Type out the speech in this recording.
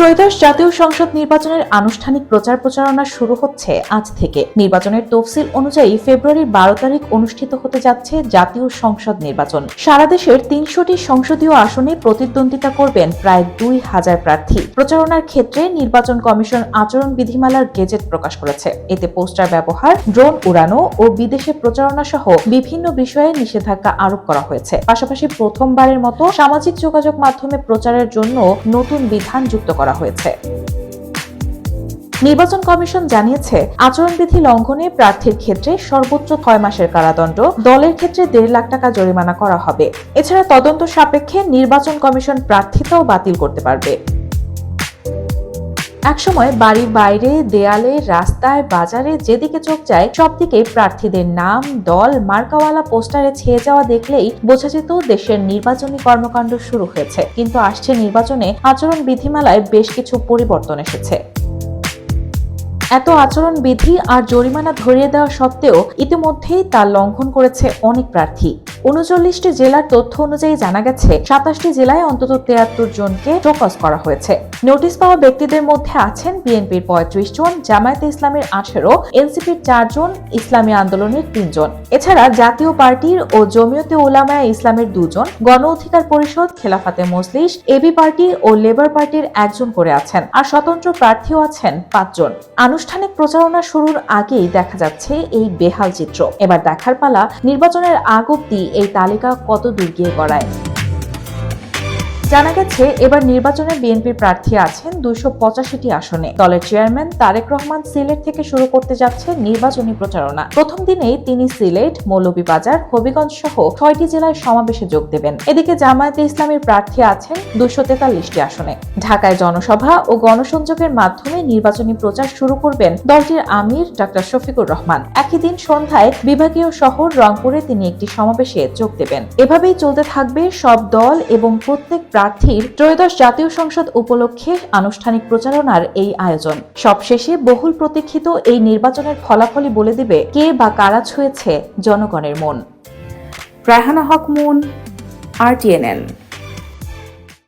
ত্রয়োদশ জাতীয় সংসদ নির্বাচনের আনুষ্ঠানিক প্রচার প্রচারণা শুরু হচ্ছে আজ থেকে। নির্বাচনের তফসিল অনুযায়ী ফেব্রুয়ারির বারো তারিখ অনুষ্ঠিত হতে যাচ্ছে জাতীয় সংসদ নির্বাচন। সারা দেশের তিনশোটি সংসদীয় আসনে প্রতিদ্বন্দ্বিতা করবেন প্রায় দুই হাজার প্রার্থী। প্রচারণার ক্ষেত্রে নির্বাচন কমিশন আচরণ বিধিমালার গেজেট প্রকাশ করেছে। এতে পোস্টার ব্যবহার, ড্রোন উড়ানো ও বিদেশে প্রচারণা সহ বিভিন্ন বিষয়ে নিষেধাজ্ঞা আরোপ করা হয়েছে। পাশাপাশি প্রথমবারের মতো সামাজিক যোগাযোগ মাধ্যমে প্রচারের জন্য নতুন বিধান যুক্ত করা হয়েছে। নির্বাচন কমিশন জানিয়েছে, আচরণবিধি লঙ্ঘনে প্রার্থীর ক্ষেত্রে সর্বোচ্চ ছয় মাসের কারাদণ্ড, দলের ক্ষেত্রে দেড় লাখ টাকা জরিমানা করা হবে। এছাড়া তদন্ত সাপেক্ষে নির্বাচন কমিশন প্রার্থিতাও বাতিল করতে পারবে। একসময় বাড়ির বাইরে, দেয়ালে, রাস্তায়, বাজারে, যেদিকে চোখ যায়, সবদিকে প্রার্থীদের নাম, দল, মার্কাওয়ালা পোস্টারে ছেয়ে যাওয়া দেখলেই বোঝা যেত দেশের নির্বাচনী কর্মকাণ্ড শুরু হয়েছে। কিন্তু আসছে নির্বাচনে আচরণ বিধিমালায় বেশ কিছু পরিবর্তন এসেছে। এত আচরণ বিধি আর জরিমানা ধরিয়ে দেওয়া সত্ত্বেও ইতিমধ্যেই তা লঙ্ঘন করেছে অনেক প্রার্থী। উনচল্লিশটি জেলার তথ্য অনুযায়ী জানা গেছে, সাতাশটি জেলায় অন্তত তেয়াত্তর জনকে চোকস করা হয়েছে। নোটিশ পাওয়া ব্যক্তিদের মধ্যে আছেন বিএনপির পঁয়ত্রিশ জন, জামায়াতে ইসলামের আঠেরো, এনসিপির চারজন ইসলামী আন্দোলনের তিনজন এছাড়া জাতীয় পার্টির ও জমিয়তে ওলামায়া ইসলামের দুজন গণ অধিকার পরিষদ, খেলাফাতে মজলিস, এবি পার্টি ও লেবার পার্টির একজন করে আছেন। আর স্বতন্ত্র প্রার্থীও আছেন পাঁচজন আনুষ্ঠানিক প্রচারণা শুরুর আগেই দেখা যাচ্ছে এই বেহাল চিত্র। এবার দেখার পালা নির্বাচনের আগ অব্দি এই তালিকা কত দূর গিয়ে গড়ায়? জানা গেছে, এবার নির্বাচনে বিএনপির প্রার্থী আছেন দুইশো পঁচাশিটি আসনে। দলের চেয়ারম্যান তারেক রহমান সিলেট থেকে শুরু করতে যাচ্ছে নির্বাচনী প্রচারণা। প্রথম দিনেই তিনি সিলেট, মৌলভীবাজার, হবিগঞ্জ সহ ছয়টি জেলায় সমাবেশে যোগ দেবেন। এদিকে জামায়াতে ইসলামের প্রার্থী আছেন দুইশো তেতাল্লিশটি আসনে। ঢাকায় জনসভা ও গণসংযোগের মাধ্যমে নির্বাচনী প্রচার শুরু করবেন দলটির আমির ডক্টর শফিকুর রহমান। একই দিন সন্ধ্যায় বিভাগীয় শহর রংপুরে তিনি একটি সমাবেশে যোগ দেবেন। এভাবেই চলতে থাকবে সব দল এবং প্রত্যেক প্রার্থীর ত্রয়োদশ জাতীয় সংসদ উপলক্ষে আনুষ্ঠানিক প্রচারণার এই আয়োজন। সবশেষে বহুল প্রতীক্ষিত এই নির্বাচনের ফলাফলই বলে দিবে কে বা কারা ছুঁয়েছে জনগণের মন। রায়হানা হক, মুন, আর